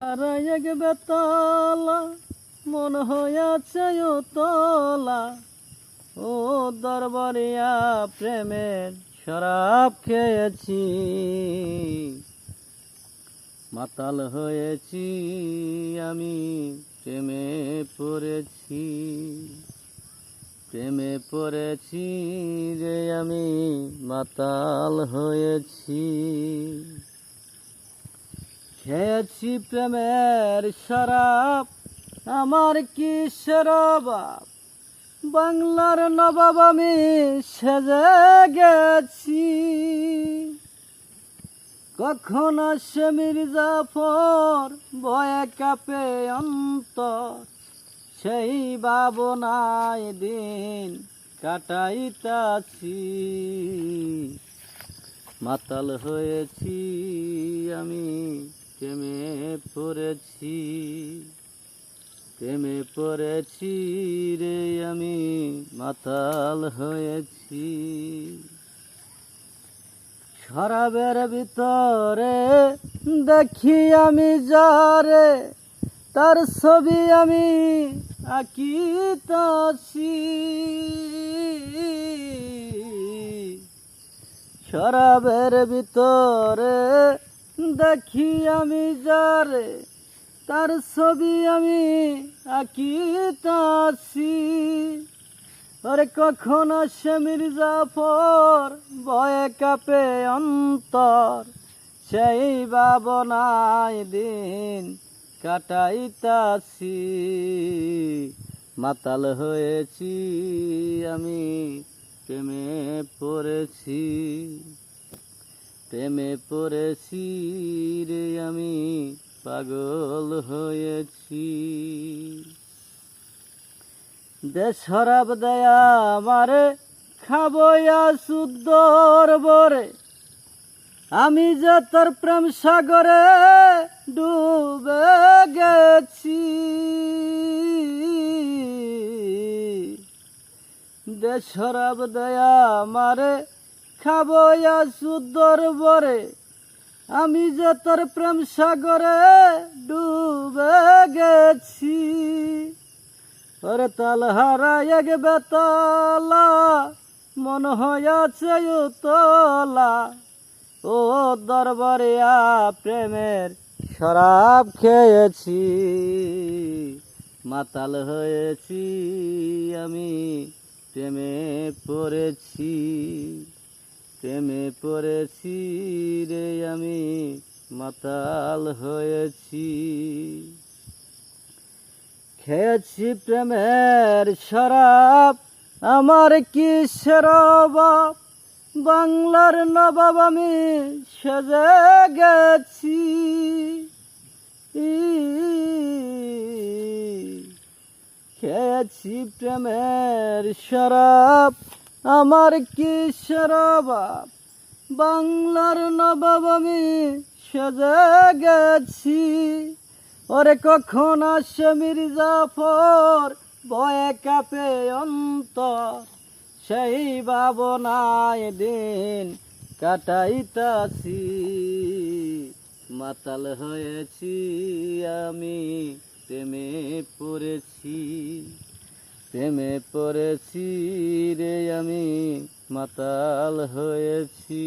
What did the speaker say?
আর এক বেতালা, মন হইয়াছে ও তোলা ও দরবারিয়া প্রেমের শরাব খেয়েছি। মাতাল হয়েছি আমি, প্রেমে পড়েছি। প্রেমে পড়েছি রে আমি মাতাল হয়েছি। খেয়েছি প্রেমের শরাব, আমার কি শরাবাব বাংলার নবাব আমি সেজে গেছি। কখন আসে মির্জাফর ভয়ে কাপে অন্তর। সেই ভাবনায় দিন কাটাইতাছি। মাতাল হয়েছি আমি। প্রেমে পড়েছি প্রেমে পড়েছি রে আমি, মাতাল হয়েছি। শরাবের ভিতরে দেখি আমি যারে, তার ছবি আমি আঁকি আঁকিতাছি। শরাবের ভিতরে দেখি আমি যারে, তার ছবি আমি আঁকিতাছি। আরে কখন আসে মির্জাফর ভয়ে কাপে অন্তর, সেই ভাবনায় দিন কাটাইতাছি। মাতাল হয়েছি আমি, প্রেমে পড়েছি। প্রেমে পড়েছি রে আমি পাগল হয়েছি। দেশরাব দয়া আমারে খাবয়া সুদর বরে। আমি যে তোর প্রেম সাগরে ডুবে গেছি। দেশরাব দয়া আমারে খাবয়া সুদর বরে। আমি যে তোর প্রেম সাগরে ডুবে গেছি। ওরে তালহারা এক বেতালা, মন হইয়াছে উতলা। ও দরবারিয়া প্রেমের শরাব খেয়েছি। মাতাল হয়েছি আমি, প্রেমে পড়েছি। প্রেমে পড়েছি রে আমি, মাতাল হয়েছি। খেয়েছি প্রেমের শরাব, আমার কি শরাব বাংলার নবাব আমি সেজে গেছি। খেয়েছি প্রেমের শরাব আমার কি শরাব বাংলার নবাব আমি সেজে গেছি। ওরে কখন আসে মির্জাফর? ভয়ে কাপে অন্তর। সেই ভাবনায় দিন কাটাইতাছি। মাতাল হয়েছি আমি, প্রেমে পড়েছি। প্রেমে পড়েছি রে আমি মাতাল হয়েছি।